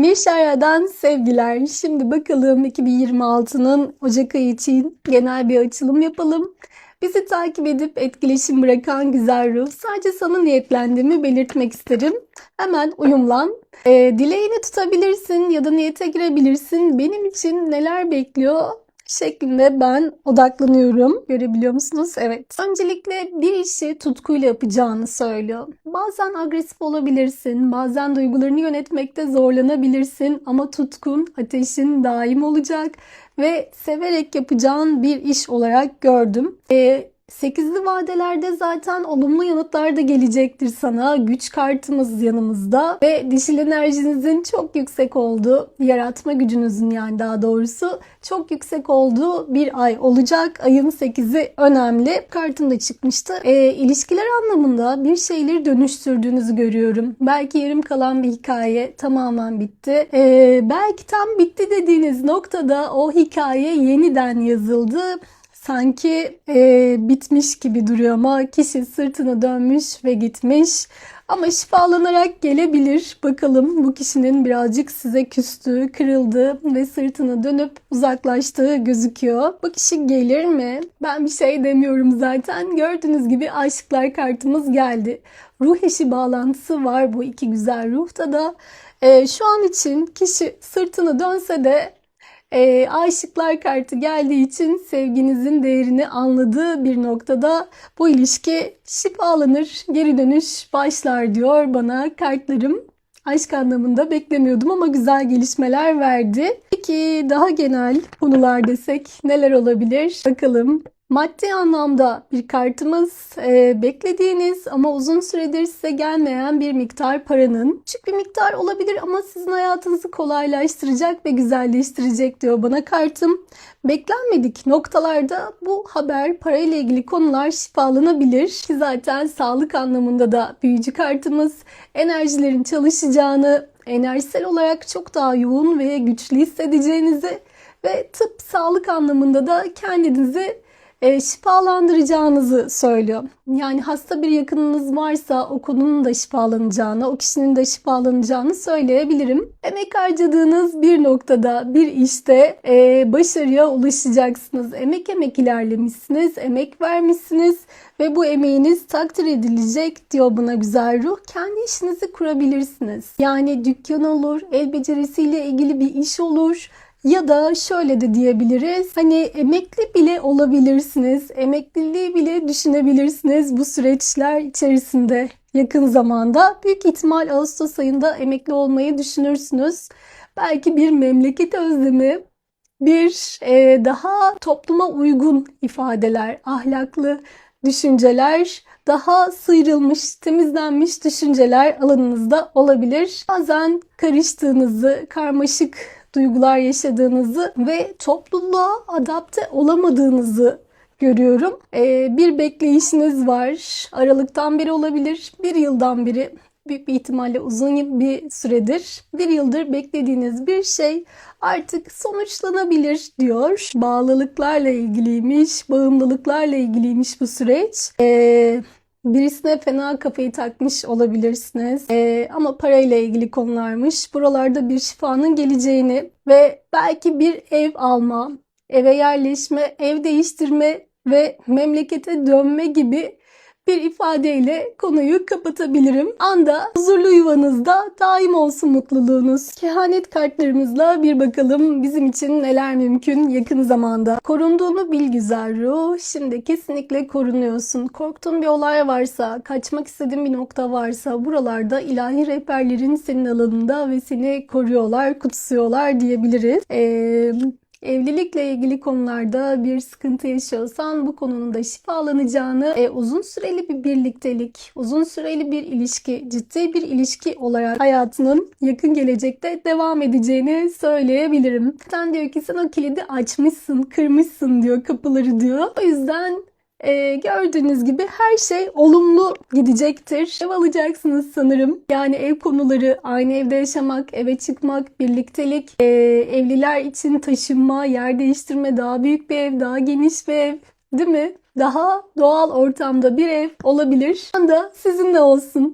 Mişara'dan sevgiler. Şimdi bakalım 2026'nın Ocak ayı için genel bir açılım yapalım. Bizi takip edip etkileşim bırakan güzel ruh. Sadece sana niyetlendiğimi belirtmek isterim. Hemen uyumlan. Ee, dileğini tutabilirsin ya da niyete girebilirsin. Benim için neler bekliyor şeklinde ben odaklanıyorum. Görebiliyor musunuz? Evet. Öncelikle bir işi tutkuyla yapacağını söylüyor. Bazen agresif olabilirsin, bazen duygularını yönetmekte zorlanabilirsin ama tutkun, ateşin daim olacak ve severek yapacağın bir iş olarak gördüm. Ee, Sekizli vadelerde zaten olumlu yanıtlar da gelecektir sana. Güç kartımız yanımızda ve dişil enerjinizin çok yüksek olduğu, yaratma gücünüzün yani daha doğrusu çok yüksek olduğu bir ay olacak. Ayın 8'i önemli. Kartım da çıkmıştı. E, ilişkiler anlamında bir şeyleri dönüştürdüğünüzü görüyorum. Belki yarım kalan bir hikaye tamamen bitti. E, belki tam bitti dediğiniz noktada o hikaye yeniden yazıldı sanki e, bitmiş gibi duruyor ama kişi sırtını dönmüş ve gitmiş. Ama şifalanarak gelebilir. Bakalım bu kişinin birazcık size küstüğü, kırıldığı ve sırtını dönüp uzaklaştığı gözüküyor. Bu kişi gelir mi? Ben bir şey demiyorum zaten. Gördüğünüz gibi aşıklar kartımız geldi. Ruh eşi bağlantısı var bu iki güzel ruhta da. E, şu an için kişi sırtını dönse de e, aşıklar kartı geldiği için sevginizin değerini anladığı bir noktada bu ilişki şifalanır, geri dönüş başlar diyor bana kartlarım. Aşk anlamında beklemiyordum ama güzel gelişmeler verdi. Peki daha genel konular desek neler olabilir? Bakalım. Maddi anlamda bir kartımız e, beklediğiniz ama uzun süredir size gelmeyen bir miktar paranın küçük bir miktar olabilir ama sizin hayatınızı kolaylaştıracak ve güzelleştirecek diyor bana kartım. Beklenmedik noktalarda bu haber parayla ilgili konular şifalanabilir ki zaten sağlık anlamında da büyücü kartımız enerjilerin çalışacağını, enerjisel olarak çok daha yoğun ve güçlü hissedeceğinizi ve tıp sağlık anlamında da kendinizi e, şifalandıracağınızı söylüyor. Yani hasta bir yakınınız varsa o konunun da şifalanacağını, o kişinin de şifalanacağını söyleyebilirim. Emek harcadığınız bir noktada, bir işte e, başarıya ulaşacaksınız. Emek emek ilerlemişsiniz, emek vermişsiniz ve bu emeğiniz takdir edilecek diyor buna güzel ruh. Kendi işinizi kurabilirsiniz. Yani dükkan olur, el becerisiyle ilgili bir iş olur ya da şöyle de diyebiliriz. Hani emekli bile olabilirsiniz. Emekliliği bile düşünebilirsiniz bu süreçler içerisinde yakın zamanda. Büyük ihtimal Ağustos ayında emekli olmayı düşünürsünüz. Belki bir memleket özlemi, bir e, daha topluma uygun ifadeler, ahlaklı düşünceler, daha sıyrılmış, temizlenmiş düşünceler alanınızda olabilir. Bazen karıştığınızı, karmaşık duygular yaşadığınızı ve topluluğa adapte olamadığınızı görüyorum. Ee, bir bekleyişiniz var. Aralıktan beri olabilir, bir yıldan beri büyük bir ihtimalle uzun bir süredir, bir yıldır beklediğiniz bir şey artık sonuçlanabilir diyor. Bağlılıklarla ilgiliymiş, bağımlılıklarla ilgiliymiş bu süreç. Ee, Birisine fena kafayı takmış olabilirsiniz. Ee, ama parayla ilgili konularmış. Buralarda bir şifanın geleceğini ve belki bir ev alma, eve yerleşme, ev değiştirme ve memlekete dönme gibi bir ifadeyle konuyu kapatabilirim. Anda huzurlu yuvanızda daim olsun mutluluğunuz. Kehanet kartlarımızla bir bakalım bizim için neler mümkün yakın zamanda. Korunduğunu bil güzel ruh. Şimdi kesinlikle korunuyorsun. Korktuğun bir olay varsa, kaçmak istediğin bir nokta varsa buralarda ilahi rehberlerin senin alanında ve seni koruyorlar, kutsuyorlar diyebiliriz. Ee, Evlilikle ilgili konularda bir sıkıntı yaşıyorsan bu konunun da şifalanacağını, e, uzun süreli bir birliktelik, uzun süreli bir ilişki, ciddi bir ilişki olarak hayatının yakın gelecekte devam edeceğini söyleyebilirim. Sen diyor ki sen o kilidi açmışsın, kırmışsın diyor kapıları diyor. O yüzden ee, gördüğünüz gibi her şey olumlu gidecektir. Ev alacaksınız sanırım. Yani ev konuları, aynı evde yaşamak, eve çıkmak, birliktelik, e, evliler için taşınma, yer değiştirme, daha büyük bir ev, daha geniş bir ev değil mi? Daha doğal ortamda bir ev olabilir. Anda sizinle olsun.